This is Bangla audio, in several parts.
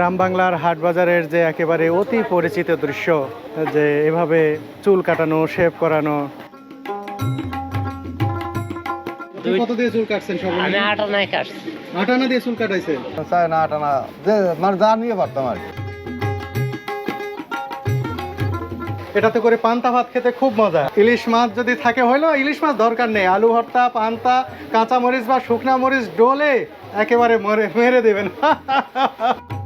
গ্রাম বাংলার হাট বাজারের যে একেবারে অতি পরিচিত দৃশ্য যে এভাবে চুল কাটানো শেভ করানো। কত দিয়ে চুল কাটছেন সব আমি আটা কাটছি। আটানা দিয়ে চুল কাটাইছে চায় না আটা যে মানে যা নিয়ে পারতাম আর কি। এটাতে করে পান্তা ভাত খেতে খুব মজা। ইলিশ মাছ যদি থাকে হইল ইলিশ মাছ দরকার নেই। আলু ভর্তা পান্তা কাঁচা মরিচ বা শুকনা মরিচ ডোলে একেবারে মরে মেরে দেবেন।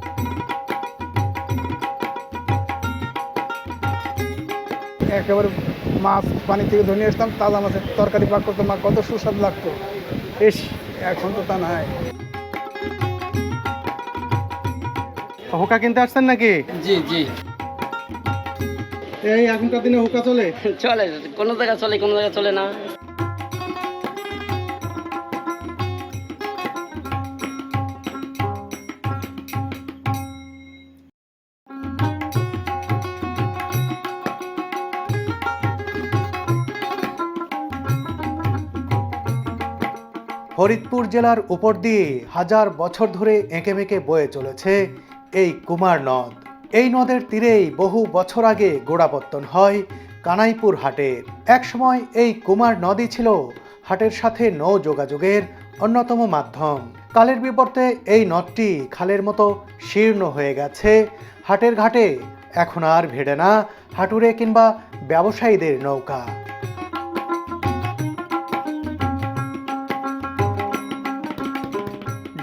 একেবারে মাছ পানি থেকে ধরে নিয়ে আসতাম তাজা মাছের তরকারি পাক করতো মা কত সুস্বাদ লাগতো। বেশ এখন তো তা নাই। হোকা কিনতে আসছেন নাকি? জি জি। এই এখনকার দিনে হোকা চলে? চলে কোনো জায়গায় চলে কোনো জায়গায় চলে না। ফরিদপুর জেলার উপর দিয়ে হাজার বছর ধরে এঁকে বেঁকে বয়ে চলেছে এই কুমার নদ। এই নদের তীরেই বহু বছর আগে গোড়াপত্তন হয় কানাইপুর হাটের। একসময় এই কুমার নদী ছিল হাটের সাথে নৌ যোগাযোগের অন্যতম মাধ্যম। কালের বিবর্তে এই নদটি খালের মতো শীর্ণ হয়ে গেছে। হাটের ঘাটে এখন আর ভেড়ে না হাটুরে কিংবা ব্যবসায়ীদের নৌকা।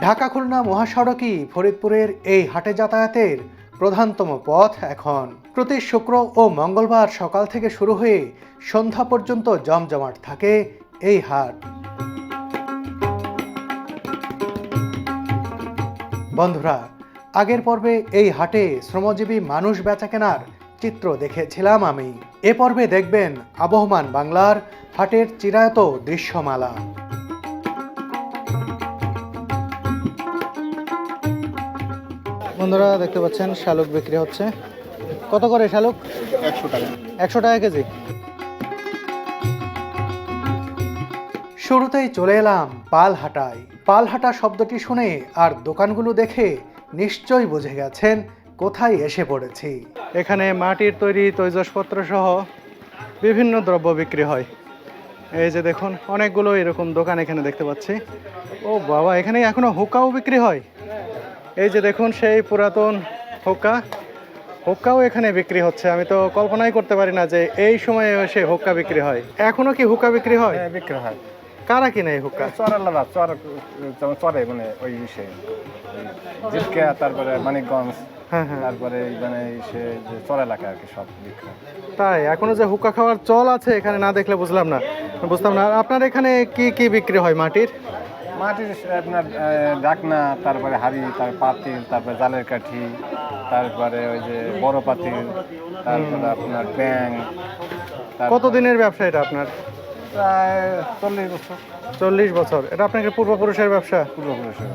ঢাকা খুলনা মহাসড়কই ফরিদপুরের এই হাটে যাতায়াতের প্রধানতম পথ এখন। প্রতি শুক্র ও মঙ্গলবার সকাল থেকে শুরু হয়ে সন্ধ্যা পর্যন্ত জমজমাট থাকে এই হাট। বন্ধুরা, আগের পর্বে এই হাটে শ্রমজীবী মানুষ বেচা কেনার চিত্র দেখেছিলাম আমি। এ পর্বে দেখবেন আবহমান বাংলার হাটের চিরায়ত দৃশ্যমালা। বন্ধুরা দেখতে পাচ্ছেন শালুক বিক্রি হচ্ছে। কত করে শালুক? একশো টাকা। একশো টাকা কেজি। শুরুতেই চলে এলাম পালহাটায়। পালহাটা শব্দটি শুনে আর দোকানগুলো দেখে নিশ্চয়ই বুঝে গেছেন কোথায় এসে পড়েছি। এখানে মাটির তৈরি তৈজসপত্র সহ বিভিন্ন দ্রব্য বিক্রি হয়। এই যে দেখুন অনেকগুলো এরকম দোকান এখানে দেখতে পাচ্ছি। ও বাবা এখানে এখনও হুকাও বিক্রি হয়? এই যে দেখুন সেই পুরাতন হুক্কা। হুক্কাও এখানে বিক্রি হচ্ছে। আমি তো কল্পনাই করতে পারি না যে এই সময়ে এসে হুক্কা বিক্রি হয়। এখনও কি হুক্কা বিক্রি হয়? হ্যাঁ বিক্রি হয়। কারা কিনে এই হুক্কা? চরালারা চর চরে মানে ওই ইসে জিটকা তারপরে মানিকগঞ্জ হ্যাঁ হ্যাঁ। তারপরে মানে সে যে চর এলাকা আর কি সব বিক্রি তাই এখনও যে হুক্কা খাওয়ার চল আছে এখানে না দেখলে বুঝলাম না। বুঝতাম না। আপনার এখানে কি কি বিক্রি হয় মাটির? মাটির আপনার ডাকনা তারপরে হাড়ি তারপরে পাতিল তারপরে জালের কাঠি তারপরে ওই যে বড় পাতিল তারপরে আপনার ব্যাং কতদিনের ব্যবসা এটা আপনার? প্রায় চল্লিশ বছর। চল্লিশ বছর। এটা আপনার কি পূর্বপুরুষের ব্যবসা? পূর্বপুরুষের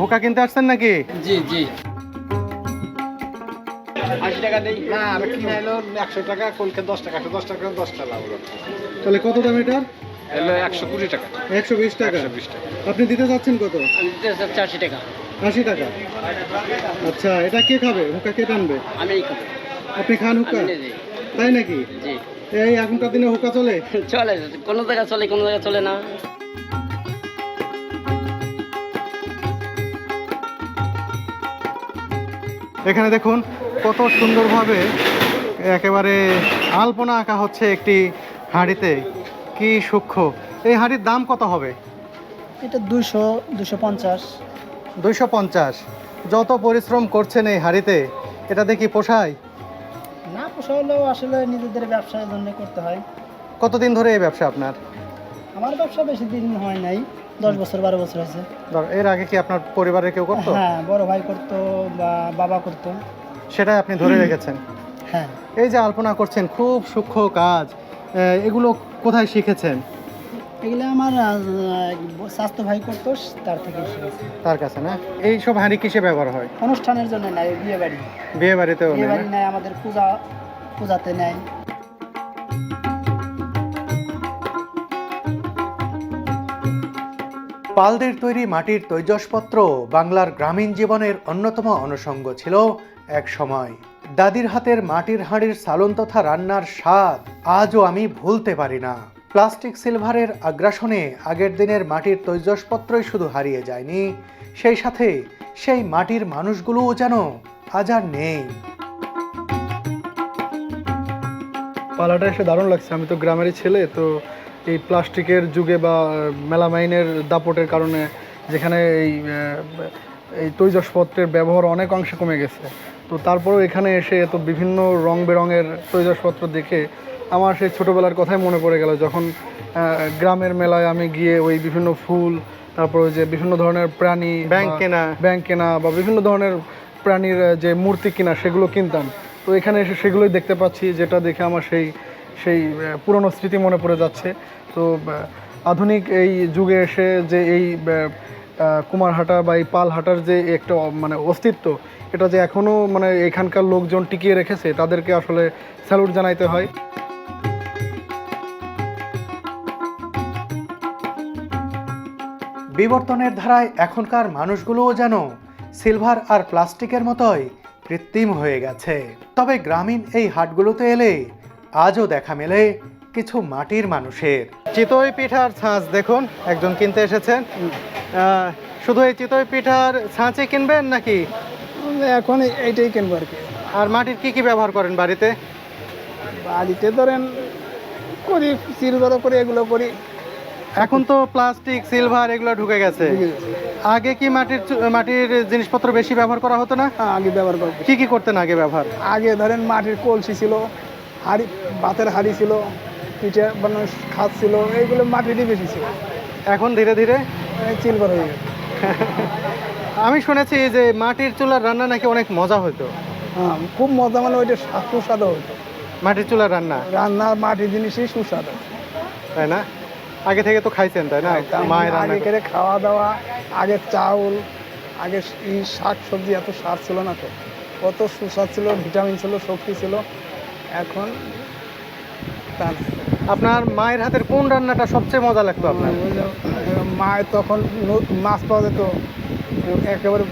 হুক্কা কিনতে আসছেন নাকি? জি জি। আশি টাকা নেই না আমি কিনে এলো একশো টাকা কলকে দশ টাকা একশো দশ টাকা দশটা লাভ হলো। তাহলে কত দাম এটা এলো একশো কুড়ি টাকা। একশো বিশ টাকা। বিশ টাকা। আপনি দিতে চাচ্ছেন কত? আমি দিতে চাচ্ছি আশি টাকা। আশি টাকা। আচ্ছা এটা কে খাবে? হুক্কা কে টানবে? আমি আপনি খান নিজে। তাই নাকি? জি। এই এখনকার দিনে হুক্কা চলে? চলে কোনো জায়গা চলে কোনো জায়গা চলে না। এখানে দেখুন কত সুন্দরভাবে একেবারে আলপনা আঁকা হচ্ছে একটি হাঁড়িতে। কি সূক্ষ্ম। এই হাঁড়ির দাম কত হবে? এটা দুশো দুশো পঞ্চাশ। দুইশো পঞ্চাশ। যত পরিশ্রম করছেন এই হাঁড়িতে এটা দেখি পোষায়? না পোষা হলেও আসলে নিজেদের ব্যবসার জন্য করতে হয়। কতদিন ধরে এই ব্যবসা আপনার? আমার ব্যবসা বেশি দিন হয় নাই। দশ বছর বারো বছর হয়েছে ধর- এর আগে কি আপনার পরিবারের কেউ করতো? হ্যাঁ বড় ভাই করতো বা বাবা করতো। সেটাই আপনি ধরে রেখেছেন। হ্যাঁ। এই যে আলপনা করছেন খুব সূক্ষ্ম কাজ। এগুলো কোথায় শিখেছেন? এগুলো আমার স্বাস্থ্য ভাই করতো তার থেকে শিখেছি। তার কাছে না? এই সব হাঁড়ি কিসে ব্যবহার হয়? অনুষ্ঠানের জন্য নাই বিয়ে বাড়ি। বিয়ে বাড়িতেও বিয়ে বাড়ি নেয় আমাদের পূজা পূজাতে নেয়। পালদের তৈরি মাটির তৈজসপত্র বাংলার গ্রামীণ জীবনের অন্যতম অনুষঙ্গ ছিল এক সময়। দাদির হাতের মাটির হাঁড়ির সালন তথা রান্নার স্বাদ আজও আমি ভুলতে পারি না। প্লাস্টিক সিলভারের আগ্রাসনে আগের দিনের মাটির তৈজসপত্রই শুধু হারিয়ে যায়নি, সেই সাথে সেই মাটির মানুষগুলোও যেন আজ আর নেই। পালাটা এসে দারুণ লাগছে। আমি তো গ্রামেরই ছেলে, তো এই প্লাস্টিকের যুগে বা মেলামাইনের দাপটের কারণে যেখানে এই এই তৈজসপত্রের ব্যবহার অনেক অংশে কমে গেছে তো তারপরেও এখানে এসে এত বিভিন্ন রং বেরঙের তৈজসপত্র দেখে আমার সেই ছোটোবেলার কথাই মনে পড়ে গেল যখন গ্রামের মেলায় আমি গিয়ে ওই বিভিন্ন ফুল তারপর ওই যে বিভিন্ন ধরনের প্রাণী ব্যাংক কেনা। ব্যাংক কেনা বা বিভিন্ন ধরনের প্রাণীর যে মূর্তি কিনা সেগুলো কিনতাম তো এখানে এসে সেগুলোই দেখতে পাচ্ছি যেটা দেখে আমার সেই সেই পুরনো স্মৃতি মনে পড়ে যাচ্ছে। তো আধুনিক এই যুগে এসে যে এই কুমারহাটা বা এই পালহাটার যে একটা মানে অস্তিত্ব, এটা যে এখনও মানে এখানকার লোকজন টিকিয়ে রেখেছে, তাদেরকে আসলে স্যালুট জানাইতে হয়। বিবর্তনের ধারায় এখনকার মানুষগুলোও যেন সিলভার আর প্লাস্টিকের মতোই কৃত্রিম হয়ে গেছে। তবে গ্রামীণ এই হাটগুলোতে এলে আজও দেখা মেলে কিছু মাটির মানুষের। চিতই পিঠার ছাঁচ দেখুন একজন কিনতে এসেছেন। শুধু এই চিতই পিঠার ছাঁচে কিনবেন নাকি? এখন এইটাই কিনবো আর কি। আর মাটির কি কি ব্যবহার করেন বাড়িতে? বাড়িতে ধরেন করি সিলভার করে এগুলো করি। এখন তো প্লাস্টিক সিলভার এগুলো ঢুকে গেছে। আগে কি মাটির মাটির জিনিসপত্র বেশি ব্যবহার করা হতো না? আগে ব্যবহার কি কি করতেন আগে ব্যবহার? আগে ধরেন মাটির কলসি ছিল হাড়ি ভাতের হাড়ি ছিল পিঠে বানানোর খাত ছিল এইগুলো মাটিরই বেশি ছিল এখন ধীরে ধীরে? সিলভার হয়ে গেছে। আমি শুনেছি যে মাটির চুলার রান্না নাকি অনেক মজা হতো। হ্যাঁ খুব মজা মানে ওইটা স্বাদ সুস্বাদু হতো। মাটির চুলার রান্না? রান্নার মাটির জিনিসই সুস্বাদু। তাই না? আগে থেকে তো খাইছেন তাই না? মায়ের রান্না আগে করে খাওয়া দাওয়া আগে চাউল আগে শাক সবজি এত স্বাদ ছিল না তো। কত সুস্বাদ ছিল ভিটামিন ছিল শক্তি ছিল। এখন আপনার মায়ের হাতের কোন রান্নাটা সবচেয়ে মজা লাগতো আপনার? মায়ের তখন মাছ পাওয়া যেত। একেবারে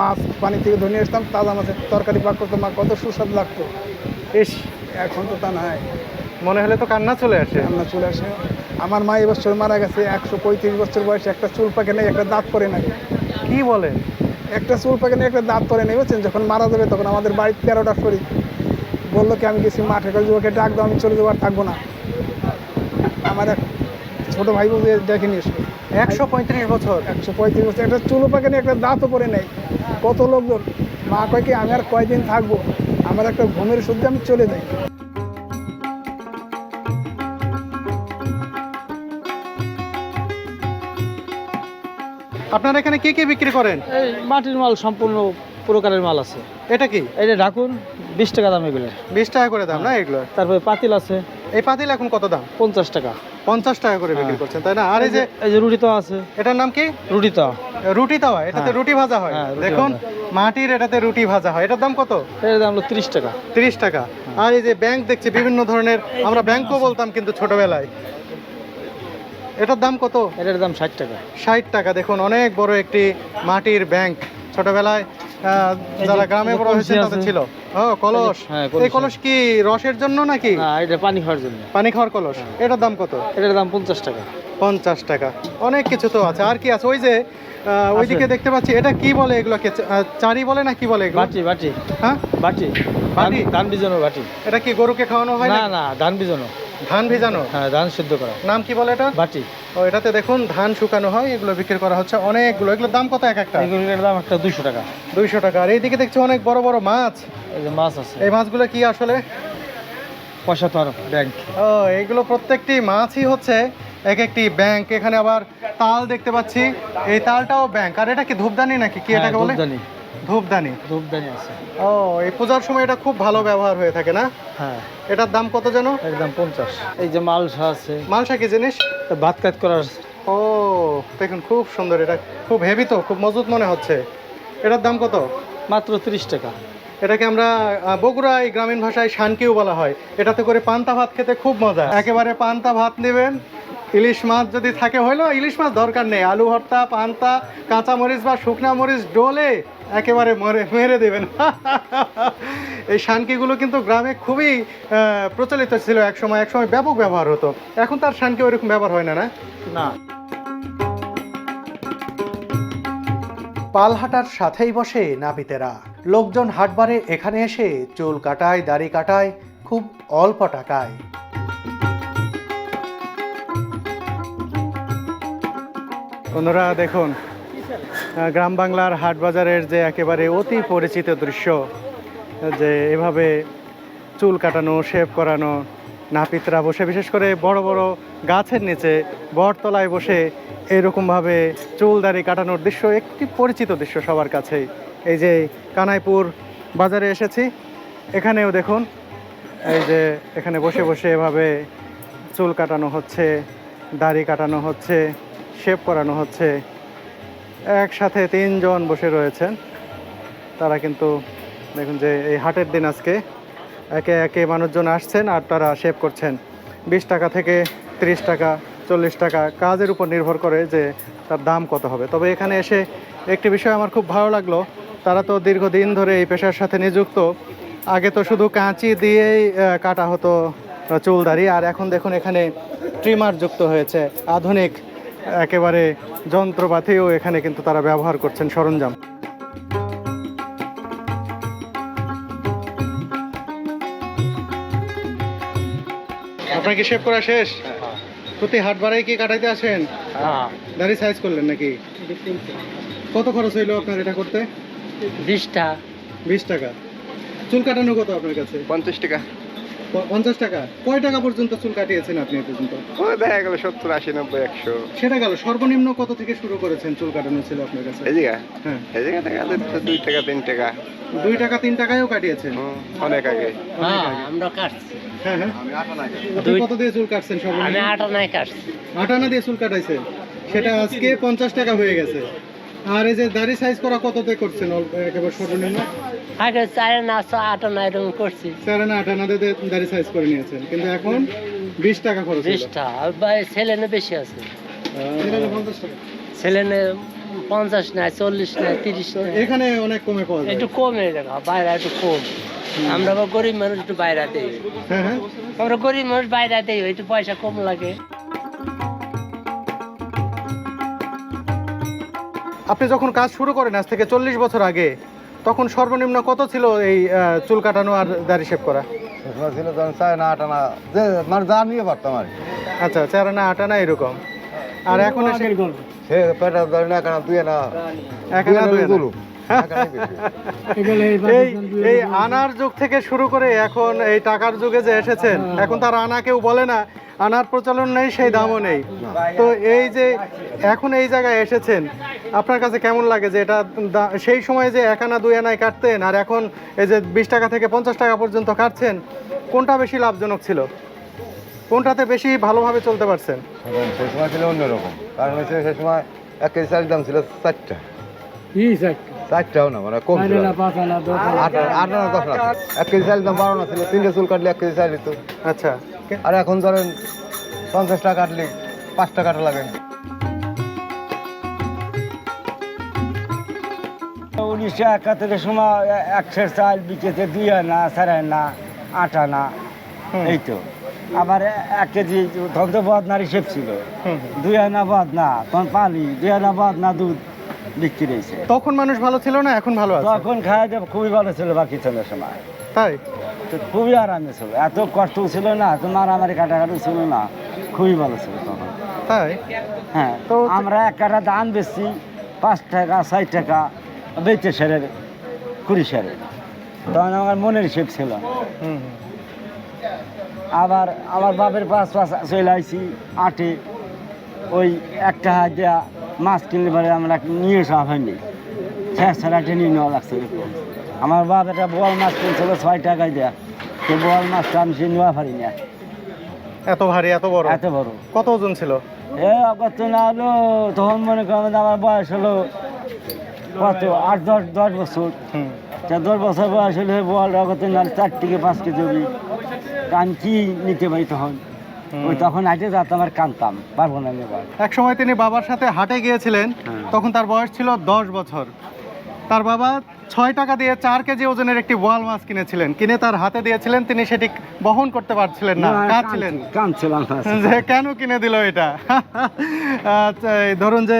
মাছ পানি থেকে ধরে নিয়ে আসতাম তাজা মাছের তরকারি পাক করতো মা কত সুস্বাদ লাগতো। ইস। এখন তো তা নাই। মনে হলে তো কান্না চলে আসে। রান্না চলে আসে। আমার মা এবছর মারা গেছে একশো পঁয়ত্রিশ বছর বয়সে একটা চুল পাকে নেই একটা দাঁত পরে নাই। কি বলে? একটা চুল পাকে নেই একটা দাঁত পরে নেই বুঝছেন? যখন মারা যাবে তখন আমাদের বাড়ির তেরোটা শরীর। বলল কি আমি গেছি মাঠে করে যুবকে ডাক দাও আমি চলে যাব আর থাকব না। আমার এক ছোটো ভাই বলতে ডেকে নিয়ে এসলো একশো পঁয়ত্রিশ বছর। একশো পঁয়ত্রিশ বছর একটা চুলো পাকে নিয়ে একটা দাঁতও পরে নেই। কত লোকজন? মা কয় কি আমি আর কয়দিন থাকব? আমার একটা ঘুমের সূত্রে আমি চলে যাই। আপনার এখানে কি কি বিক্রি করেন? এই মাটির মাল সম্পূর্ণ প্রকারের মাল আছে। এটা কি? এই যে ঢাকুন বিশ টাকা দাম এগুলো। বিশ টাকা করে দাম না এগুলো? তারপরে পাতিল আছে। এই পাতিল এখন কত দাম? পঞ্চাশ টাকা। পঞ্চাশ টাকা করে বিক্রি হ্যাঁ। করছেন তাই না? আর এই যে এই যে রুটি তো আছে। এটার নাম কি? রুটি তাওয়া। রুটি তাওয়া এটাতে হ্যাঁ। রুটি ভাজা হয়। হ্যাঁ, দেখুন মাটির এটাতে রুটি ভাজা হয়। এটার দাম কত? এর দাম হলো তিরিশ টাকা। তিরিশ টাকা। আর এই যে ব্যাংক দেখছি বিভিন্ন ধরনের আমরা ব্যাংকও বলতাম কিন্তু ছোটবেলায়। এটার দাম কত? এটার দাম ষাট টাকা। ষাট টাকা। দেখুন অনেক বড় একটি মাটির ব্যাংক। ছোটবেলায় যারা গ্রামে বড় হয়েছে তাদের ছিল। ও কলস? হ্যাঁ, এই কলস কি রসের জন্য নাকি? না এটা পানি খাওয়ার জন্য। পানি খাওয়ার কলস। এটার দাম কত? এটার দাম পঞ্চাশ টাকা। পঞ্চাশ টাকা। অনেক কিছু তো আছে। আর কি আছে? ওই যে ওইদিকে দেখতে পাচ্ছি এটা কি বলে এগুলোকে? চারি বলে না কি বলে এগুলো? বাটি বাটি। হ্যাঁ? বাটি। বাটি? ধান- বিজানো বাটি। এটা কি গরুকে খাওয়ানো হয় না না? না ধান বিজানো ধান ভিজানো? হ্যাঁ ধান সিদ্ধ করা। নাম কি বলে এটা? বাটি। ও এটাতে দেখুন ধান শুকানো হয় এগুলো বিক্রি করা হচ্ছে অনেকগুলো। এগুলোর দাম কত এক একটা? এগুলোর দাম একটা দুশো টাকা। দুইশো টাকা। আর এইদিকে দেখছি অনেক বড় বড় মাছ। এই যে মাছ আছে। এই মাছগুলো কি আসলে? পয়সা তো আর ব্যাংক ও এইগুলো প্রত্যেকটি মাছই হচ্ছে এক একটি ব্যাংক এখানে আবার তাল দেখতে পাচ্ছি। এই তালটাও ব্যাংক আর এটা কি ধূপদানি নাকি? কি এটাকে বলে? ধূপদানি। ধূপদানি আছে। ও এই পূজার সময় এটা খুব ভালো ব্যবহার হয়ে থাকে না? হ্যাঁ। এটার দাম কত যেন? এর দাম পঞ্চাশ। এই যে মালসা আছে। মালসা কি জিনিস? ভাত কাজ করার ও দেখুন খুব সুন্দর। এটা খুব হেভি তো খুব মজবুত মনে হচ্ছে। এটার দাম কত? মাত্র তিরিশ টাকা। এটাকে আমরা বগুড়ায় গ্রামীণ ভাষায় শানকিও বলা হয়। এটাতে করে পান্তা ভাত খেতে খুব মজা। একেবারে পান্তা ভাত নেবেন। ইলিশ মাছ যদি থাকে হইল ইলিশ মাছ দরকার নেই। আলু ভর্তা পান্তা কাঁচা মরিচ বা শুকনা মরিচ ডোলে একেবারে মরে মেরে দেবেন। এই শানকিগুলো কিন্তু গ্রামে খুবই প্রচলিত ছিল একসময় একসময় ব্যাপক ব্যবহার হতো। এখন তার শানকি ওইরকম ব্যবহার হয় না না? না। পালহাটার সাথেই বসে নাপিতেরা। লোকজন হাটবারে এখানে এসে চুল কাটায় দাড়ি কাটায় খুব অল্প টাকায়। বন্ধুরা দেখুন গ্রাম বাংলার হাট বাজারের যে একেবারে অতি পরিচিত দৃশ্য, যে এভাবে চুল কাটানো, শেভ করানো, নাপিতরা বসে, বিশেষ করে বড় বড় গাছের নিচে বটতলায় বসে এরকমভাবে চুল দাড়ি কাটানোর দৃশ্য, একটি পরিচিত দৃশ্য সবার কাছেই। এই যে কানাইপুর বাজারে এসেছি, এখানেও দেখুন, এই যে এখানে বসে বসে এভাবে চুল কাটানো হচ্ছে, দাড়ি কাটানো হচ্ছে, শেভ করানো হচ্ছে। একসাথে তিনজন বসে রয়েছেন। তারা কিন্তু দেখুন যে এই হাটের দিন আজকে একে একে মানুষজন আসছেন আর তারা সেভ করছেন। বিশ টাকা থেকে তিরিশ টাকা, চল্লিশ টাকা কাজের উপর নির্ভর করে যে তার দাম কত হবে। তবে এখানে এসে একটি বিষয় আমার খুব ভালো লাগল, তারা তো দীর্ঘদিন ধরে এই পেশার সাথে নিযুক্ত। আগে তো শুধু কাঁচি দিয়েই কাটা হতো চুল দাড়ি, আর এখন দেখুন এখানে ট্রিমার যুক্ত হয়েছে, আধুনিক একেবারে যন্ত্রপাতিও এখানে কিন্তু তারা ব্যবহার করছেন সরঞ্জাম। আপনার কি শেভ করা শেষ? প্রতি হাট বাড়াই কি কাটাইতে আসেন? হ্যাঁ। দাড়ি সাইজ করলেন নাকি? কত খরচ হইল আপনার এটা করতে? বিশটা বিশ টাকা। চুল কাটানো কত আপনার কাছে? পঞ্চাশ টাকা। পঞ্চাশ টাকা। কয় টাকা পর্যন্ত চুল কাটিয়েছেন আপনি পর্যন্ত? ওই দেখা গেল সত্তর আশি নব্বই একশো। সেটা গেল। সর্বনিম্ন কত থেকে শুরু করেছেন চুল কাটানো ছিল আপনার কাছে? এই জায়গা হ্যাঁ। এই জায়গা দেখা যাচ্ছে দুই টাকা তিন টাকা। দুই টাকা তিন টাকায়ও কাটিয়েছেন? অনেক আগে। হ্যাঁ আমরা কাটছি। হ্যাঁ হ্যাঁ। কত দিয়ে চুল কাটছেন আমি সর্বনিম্ন? আটা নাই কাটছি। আটানা দিয়ে চুল কাটাইছেন সেটা আজকে পঞ্চাশ টাকা হয়ে গেছে। আর এই যে দাড়ি সাইজ করা কততে করছেন? একেবারে সর্বনিম্ন? আগে চারে না আটা নাই এরকম করছি। চার দাড়ি সাইজ করে নিয়েছেন। কিন্তু এখন বিশ টাকা খরচ নে বেশি আছে। পঞ্চাশ নাই চল্লিশ নাই তিরিশ নাই এখানে অনেক কমে পাওয়া যায়। একটু কমে দেখা বাইরে একটু কম। আমরা গরিব মানুষ একটু বাইরে দেই। হ্যাঁ হ্যাঁ। আমরা গরিব মানুষ বাইরে দেই একটু পয়সা কম লাগে। আপনি যখন কাজ শুরু করেন আজ থেকে চল্লিশ বছর আগে তখন সর্বনিম্ন কত ছিল এই চুল কাটানো আর দাড়ি শেভ করা? ছিল তখন চায় না আট আনা যে মানে যা নিয়ে পারতাম আর কি। আচ্ছা চার আনা আট আনা এরকম। আর এখন সে পেটা ধরে না কেন তুই আনা। এক দুই এই এই আনার যুগ থেকে শুরু করে এখন এই টাকার যুগে যে এসেছেন এখন তার আনা কেউ বলে না আনার প্রচলন নেই সেই দামও নেই। তো এই যে এখন এই জায়গায় এসেছেন আপনার কাছে কেমন লাগে যে এটা সেই সময় যে এক আনা দুই আনায় কাটতেন আর এখন এই যে বিশ টাকা থেকে পঞ্চাশ টাকা পর্যন্ত কাটছেন কোনটা বেশি লাভজনক ছিল? কোনটাতে বেশি ভালোভাবে চলতে পারছেন? সেই সময় ছিল অন্যরকম। কারণ হচ্ছে সেই সময় এক কেজি চালের দাম ছিল চারটা চারটাও না মানে কম ছিল। আট আনা আট আনা দশ না এক কেজি চালের দাম বারো না ছিল তিনটে চুল কাটলে এক কেজি চাল দিত। আচ্ছা। আর এখন ধরেন পঞ্চাশ টাকা কাটলে পাঁচ টাকা লাগে। উনিশশো একাত্তরের সময় একশো চাল বিকেতে দুই আনা চার আনা আট আনা। এই তো। আবার এক কেজি তখন তো বদনার হিসেব ছিল। দুই আনা বদনা তখন পানি দুই আনা বদনা দুধ। বিক্রি হয়েছে। তখন মানুষ ভালো ছিল না এখন ভালো আছে? তখন খাওয়া দাওয়া খুবই ভালো ছিল বাকি ছিল সময়। তাই? তো খুবই আরামে ছিল। এত কষ্ট ছিল না এত মারামারি কাটাকাটি ছিল না খুবই ভালো ছিল তখন। তাই? হ্যাঁ তো আমরা এক কাটা ধান বেচছি পাঁচ টাকা ছয় টাকা বেচে সেরের কুড়ি সেরে। তখন আমার মনের হিসেব ছিল। আবার আমার বাপের পাঁচ পাঁচ চলে আইছি আটে। ওই একটা দেওয়া মাছ কিনলে পরে আমরা নিয়ে আসা হয়নি। ছয় ছাড়া টেনে নেওয়া লাগছে আমার বাপ একটা বোয়াল মাছ কিনছিল ছয় টাকায় দেয়া। সে বল মাছটা আমি সে নেওয়া পারি না এত ভারী এত বড়? এত বড়। কত ওজন ছিল? এ কত না হলো তখন মনে করেন আমার বয়স হলো কত? আট দশ দশ বছর। তা দশ বছর বয়স হলে বল কত না চার থেকে পাঁচ কেজি আমি কি নিতে পারি তখন? ওই তখন হাঁটে যেতাম আর কানতাম পারব না এক সময় তিনি বাবার সাথে হাটে গিয়েছিলেন হ্যাঁ। তখন তার বয়স ছিল দশ বছর। তার বাবা ছয় টাকা দিয়ে চার কেজি ওজনের একটি বোয়াল মাছ কিনেছিলেন। কিনে তার হাতে দিয়েছিলেন তিনি সেটি বহন করতে পারছিলেন না কাঁদছিলেন। কানছিলাম যে কেন কিনে দিল এটা? আচ্ছা, ধরুন যে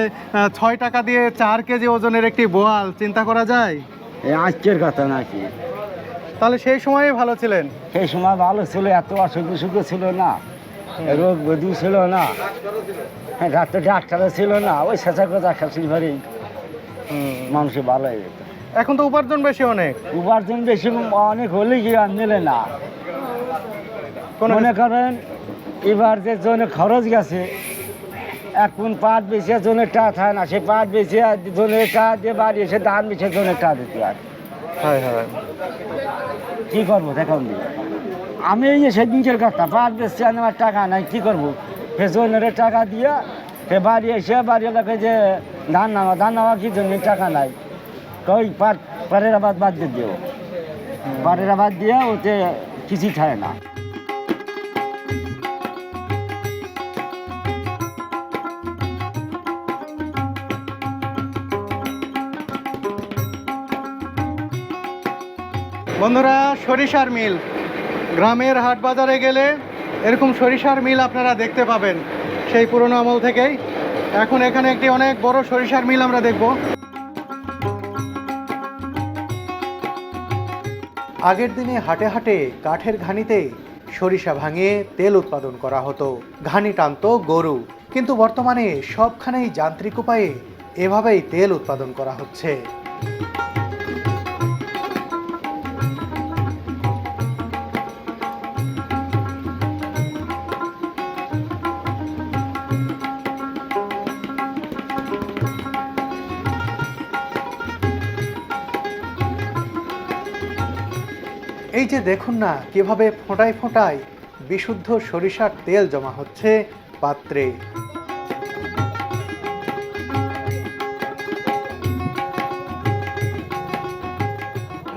ছয় টাকা দিয়ে চার কেজি ওজনের একটি বোয়াল চিন্তা করা যায়? এই আজকের কথা নাকি? তাহলে সেই সময়ে ভালো ছিলেন? সেই সময় ভালো ছিল এত অসুখ বিসুখ ছিল না। রোগ ব্যাধি ছিল না। হ্যাঁ, ডাক্তার ডাক্তারও ছিল না। ওই সেচা কথা খাসি ভারি। মানুষে ভালো হয়ে যেত। এখন তো উপার্জন বেশি অনেক। উপার্জন বেশি অনেক হলে কি আর মেলে না। কোনো মনে করেন এবার যে জনে খরচ গেছে এখন পাট বেশি জনের টা থাকে না। সে পাট বেশি জনের টা দিয়ে বাড়ি এসে ধান বেশি জনের টা দিতে হয়। কি করব দেখুন। আমি এই যে সেদিনকের কথা পাট বেশি আমার টাকা নাই, কি করব? জনের টাকা দিয়ে সে বাড়ি এসে বাড়ি এলাকায় যে ধান নামা ধান নামা কি জন্য? টাকা নাই। কই, পাট, পাটের আবাদ বাদ দিয়ে দিও। পাটের আবাদ দিয়ে ওতে কিছুই থাকে না। বন্ধুরা, সরিষার মিল। গ্রামের হাট বাজারে গেলে এরকম সরিষার মিল আপনারা দেখতে পাবেন, সেই পুরনো আমল থেকেই। এখন এখানে একটি অনেক বড় সরিষার মিল আমরা দেখব। আগের দিনে হাটে হাটে কাঠের ঘানিতে সরিষা ভাঙিয়ে তেল উৎপাদন করা হতো। ঘানি টানতো গরু, কিন্তু বর্তমানে সবখানেই যান্ত্রিক উপায়ে এভাবেই তেল উৎপাদন করা হচ্ছে। এই যে দেখুন না, কীভাবে ফোঁটায় ফোঁটায় বিশুদ্ধ সরিষার তেল জমা হচ্ছে পাত্রে।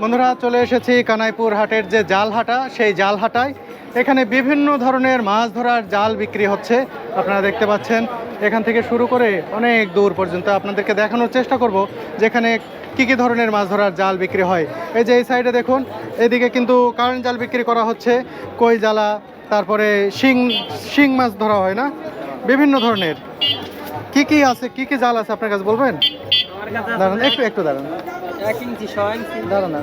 বন্ধুরা, চলে এসেছি কানাইপুর হাটের যে জাল হাটা, সেই জাল হাটায়। এখানে বিভিন্ন ধরনের মাছ ধরার জাল বিক্রি হচ্ছে। আপনারা দেখতে পাচ্ছেন। এখান থেকে শুরু করে অনেক দূর পর্যন্ত আপনাদেরকে দেখানোর চেষ্টা করব যেখানে কী কী ধরনের মাছ ধরার জাল বিক্রি হয়। এই যে এই সাইডে দেখুন এদিকে কিন্তু কারেন্ট জাল বিক্রি করা হচ্ছে কই জ্বালা তারপরে শিং শিং মাছ ধরা হয় না? বিভিন্ন ধরনের। কি কি আছে কি কি জাল আছে আপনার কাছে বলবেন? দাঁড়ান একটু একটু দাঁড়ান। দাঁড়ান।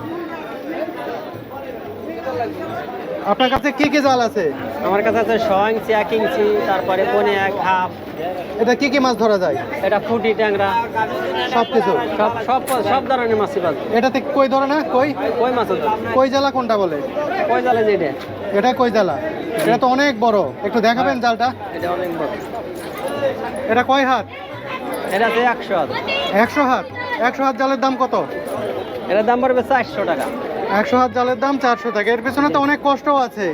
আপনার কাছে কি কি জাল আছে? আমার কাছে আছে ইঞ্চি এক ইঞ্চি তারপরে পনে এক হাফ। এটা কি কি মাছ ধরা যায়? এটা ফুটি ট্যাংরা। সব কিছু সব সব সব ধরনের মাছই পাবে। এটাতে কই ধরে না? কই? কই মাছ কই জালা কোনটা বলে? কই জালে যেটা? এটা কই জালা এটা তো অনেক বড়। একটু দেখাবেন জালটা? এটা অনেক বড়। এটা কয় হাত? এটা আছে একশো একশো হাত? একশো হাত জালের দাম কত? এটার দাম পড়বে চারশো টাকা। একশো হাত জালের দাম চারশো টাকা। এর পিছনে তো অনেক কষ্টও আছে।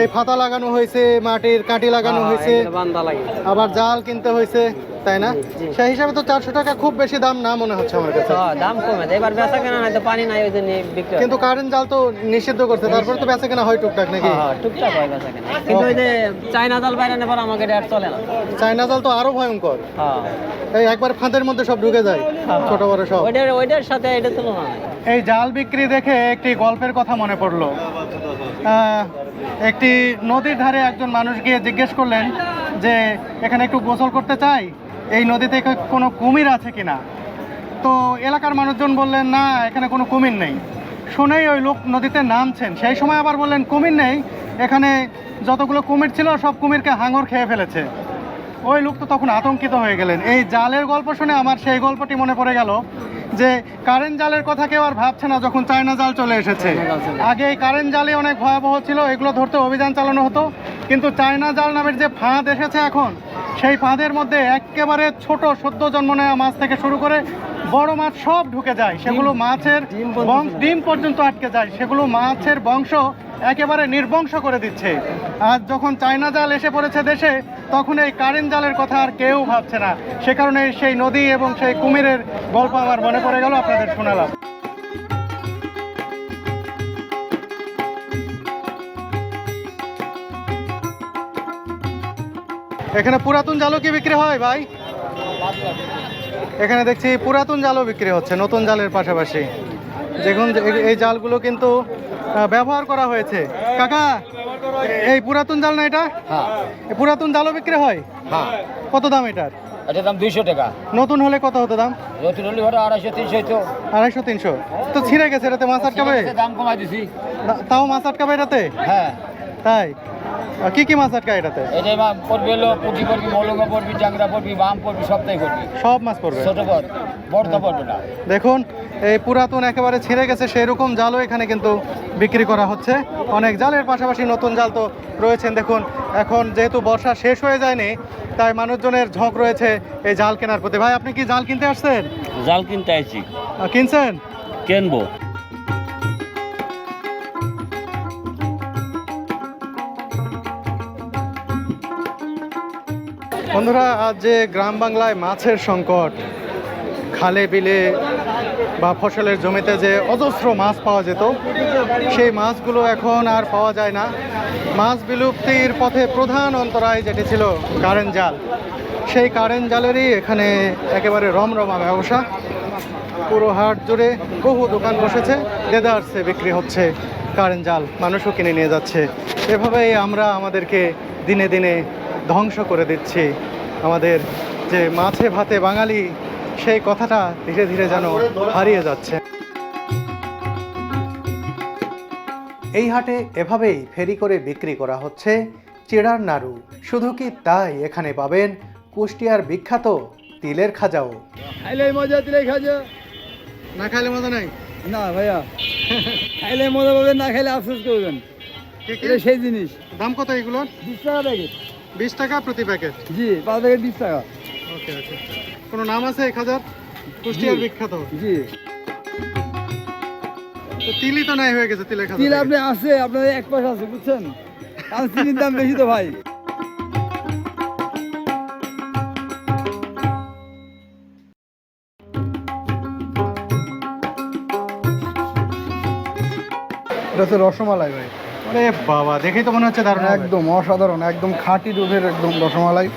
এই ফাতা লাগানো হয়েছে মাটির কাটি লাগানো হয়েছে হ্যাঁ, লাগে আবার জাল কিনতে হয়েছে। তাই না? সেই হিসাবে তো চারশো টাকা খুব বেশি দাম না মনে হচ্ছে আমার কাছে। হ্যাঁ, দাম কমে এবার বেচা কেনা নাই তো পানি নাই ওই জন্য বিক্রি কিন্তু কারেন্ট জাল তো নিষিদ্ধ করছে তারপরে তো বেচা কেনা হয় টুকটাক নাকি? হ্যাঁ, হ্যাঁ, টুকটাক হয় বেচা কেনা। কিন্তু ওই যে চায়না জাল বাইরে নেবার আমাকে এটা আর চলে না। চায়না জাল তো আরও ভয়ঙ্কর। এই একবার ফাঁদের মধ্যে সব ঢুকে যায় ছোট বড় সব। ওইটার ওইটার সাথে এটা তুলনা এই জাল বিক্রি দেখে একটি গল্পের কথা মনে পড়ল। একটি নদীর ধারে একজন মানুষ গিয়ে জিজ্ঞেস করলেন যে এখানে একটু গোসল করতে চাই? এই নদীতে কোনো কুমির আছে কি না তো এলাকার মানুষজন বললেন, না, এখানে কোনো কুমির নেই। শুনেই ওই লোক নদীতে নামছেন। সেই সময় আবার বললেন, কুমির নেই। এখানে যতগুলো কুমির ছিল, সব কুমিরকে হাঙর খেয়ে ফেলেছে। ওই লোক তো তখন আতঙ্কিত হয়ে গেলেন। এই জালের গল্প শুনে আমার সেই গল্পটি মনে পড়ে গেল যে কারেন্ট জালের কথা কেউ আর ভাবছে না যখন চায়না জাল চলে এসেছে। আগে এই কারেন্ট জালে অনেক ভয়াবহ ছিল এগুলো ধরতে অভিযান চালানো হতো। কিন্তু চায়না জাল নামের যে ফাঁদ এসেছে এখন সেই ফাঁদের মধ্যে একেবারে ছোট সদ্য জন্ম নেওয়া মাছ থেকে শুরু করে বড় মাছ সব ঢুকে যায়। সেগুলো মাছের বংশ ডিম পর্যন্ত আটকে যায়। সেগুলো মাছের বংশ একেবারে নির্বংশ করে দিচ্ছে। আজ যখন চায়না জাল এসে পড়েছে দেশে, তখন এই কারেন্ট জালের কথা আর কেউ ভাবছে না। সে কারণে সেই নদী এবং সেই কুমিরের গল্প আমার মনে পড়ে গেল, আপনাদের শোনালাম। এখানে পুরাতন জালও কি বিক্রি হয় ভাই? এখানে দেখছি পুরাতন জালও বিক্রি হচ্ছে, নতুন জালের পাশাপাশি। দেখুন, এই- জালগুলো কিন্তু ব্যবহার করা হয়েছে। কাকা এই পুরাতন জাল না এটা? এই পুরাতন জালও বিক্রি হয়? হ্যাঁ। কত দাম এটার? এটার দাম দুইশো টাকা। নতুন হলে কত হতো দাম? নতুন হলে হতো আড়াইশো তিনশো তো আড়াইশো তিনশো। তো ছিঁড়ে গেছে এটাতে মাছ আটকাবে? দাম কমাই দিছি। তাও মাছ আটকাবে এটাতে? হ্যাঁ। তাই? কি কি মাছ আটকায় এটাতে? এটাই মা পড়বি হলো পুঁটি পড়বি মৌলঙ্গা পড়বি জাংরা পড়বি বাম পড়বি সবটাই করবি। সব মাছ পড়বে? ছোট পর বড় তো পড়বে না। দেখুন এই পুরাতন একেবারে ছিঁড়ে গেছে সেই রকম জালও এখানে কিন্তু বিক্রি করা হচ্ছে। অনেক জালের পাশাপাশি নতুন জাল তো রয়েছেন। দেখুন এখন যেহেতু বর্ষা শেষ হয়ে যায়নি তাই মানুষজনের ঝোঁক রয়েছে এই জাল কেনার প্রতি। ভাই আপনি কি জাল কিনতে আসছেন? জাল কিনতে আইছি আহ, কিনছেন? কেনবো। বন্ধুরা, আজ যে গ্রাম বাংলায় মাছের সংকট, খালে বিলে বা ফসলের জমিতে যে অজস্র মাছ পাওয়া যেত, সেই মাছগুলো এখন আর পাওয়া যায় না। মাছ বিলুপ্তির পথে প্রধান অন্তরায় যেটি ছিল কারেন্ট জাল। সেই কারেন্ট জালেরই এখানে একেবারে রমরমা ব্যবসা। পুরো হাট জুড়ে বহু দোকান বসেছে, দেদারসে বিক্রি হচ্ছে কারেন্ট জাল। মানুষও কিনে নিয়ে যাচ্ছে। এভাবেই আমরা আমাদেরকে দিনে দিনে ধ্বংস করে দিচ্ছি। আমাদের যে মাছে ভাতে বাঙালি সেই কথাটা ধীরে ধীরে যেন হারিয়ে যাচ্ছে। এই হাটে এভাবেই ফেরি করে বিক্রি করা হচ্ছে চেড়ার নাড়ু। শুধু কি তাই এখানে পাবেন কুষ্টিয়ার বিখ্যাত তিলের খাজাও? খাইলে মজা দিলে খাজা। না খাইলে মজা নাই? না ভাইয়া। খাইলে মজা পাবেন না খাইলে আফসোস করবেন। সেই জিনিস। দাম কত এগুলো বিশ টাকা প্যাকেট। বিশ টাকা প্রতি প্যাকেট? জি পাঁচ প্যাকেট বিশ টাকা। ওকে ওকে। কোনো নাম আছে এক হাজার? কুষ্টিয়ার বিখ্যাত। জি। তো তিলই তো নাই হয়ে গেছে তিলের খাজা তিল আপনি আছে আপনাদের এক পয়সা আছে বুঝছেন? কারণ চিনির দাম বেশি তো ভাই। এটা হচ্ছে রসমালাই ভাই। বাবা দেখেই তো মনে হচ্ছে দারুণ একদম অসাধারণ একদম খাঁটি দুধের একদম রসমালাই।